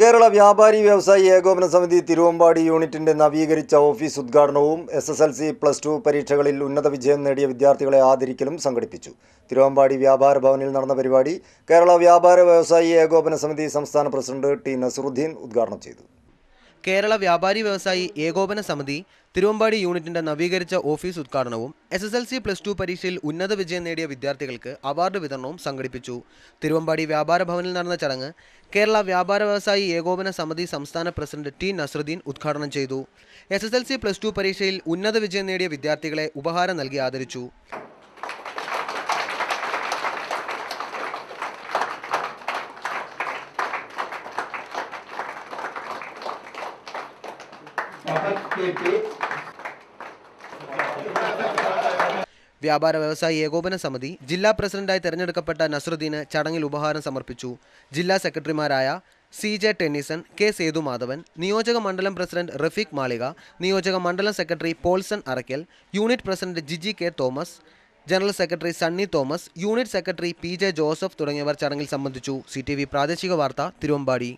കേരള വ്യാപാരി വ്യവസായി ഏകോപന സമിതി തിരുവമ്പാടി യൂണിറ്റിന്റെ നവീകരിച്ച ഓഫീസ് ഉദ്ഘാടനവും S S L C plus two പരീക്ഷകളിൽ ഉന്നത വിജയം നേടിയ വിദ്യാർത്ഥികളെ ആദരിക്കലും സംഘടിപ്പിച്ചു. തിരുവമ്പാടി വ്യാപാര ഭവനിൽ നടന്ന പരിപാടി കേരള വ്യാപാര വ്യവസായി ഏകോപന സമിതി സംസ്ഥാന പ്രസിഡന്റ് ടി നസറുദ്ദീൻ ഉദ്ഘാടനം ചെയ്തു. കേരള വ്യാപാരി വ്യവസായി ഏകോപന സമിതി തിരുവമ്പാടി യൂണിറ്റിന്റെ നവീകരിച്ച ഓഫീസ് ഉദ്ഘാടനവും S S L C plus two പരീക്ഷയിൽ ഉന്നത വിജയം നേടിയ വിദ്യാർത്ഥികൾക്ക് അവാർഡ് വിതരണവും സംഘടിപ്പിച്ചു. തിരുവമ്പാടി വ്യാപാര ഭവനിൽ നടന്ന ചടങ്ങ് കേരള വ്യാപാര വ്യവസായി ഏകോപന സമിതി സംസ്ഥാന പ്രസിഡന്റ് ടി നസറുദ്ദീൻ ഉദ്ഘാടനം ചെയ്തു. S S L C plus two പരീക്ഷയിൽ ഉന്നത വിജയം നേടിയ വിദ്യാർത്ഥികളെ ഉപഹാരം നൽകി ആദരിച്ചു. വ്യാപാര വ്യവസായി ഏകോപന സമിതി ജില്ലാ പ്രസിഡന്റായി തെരഞ്ഞെടുക്കപ്പെട്ട നസറുദ്ദീന് ചടങ്ങിൽ ഉപഹാരം സമർപ്പിച്ചു. ജില്ലാ സെക്രട്ടറിമാരായ C J Tennyson K Sethumadhavan നിയോജക മണ്ഡലം പ്രസിഡന്റ് റഫീഖ് മാളിക നിയോജക മണ്ഡലം secretary Polson Arakkal unit president Jiji K Thomas general secretary Sunny Thomas unit secretary P J Joseph തുടങ്ങിയവർ ചടങ്ങിൽ സംബന്ധിച്ചു. സി പ്രാദേശിക വാർത്ത തിരുവമ്പാടി.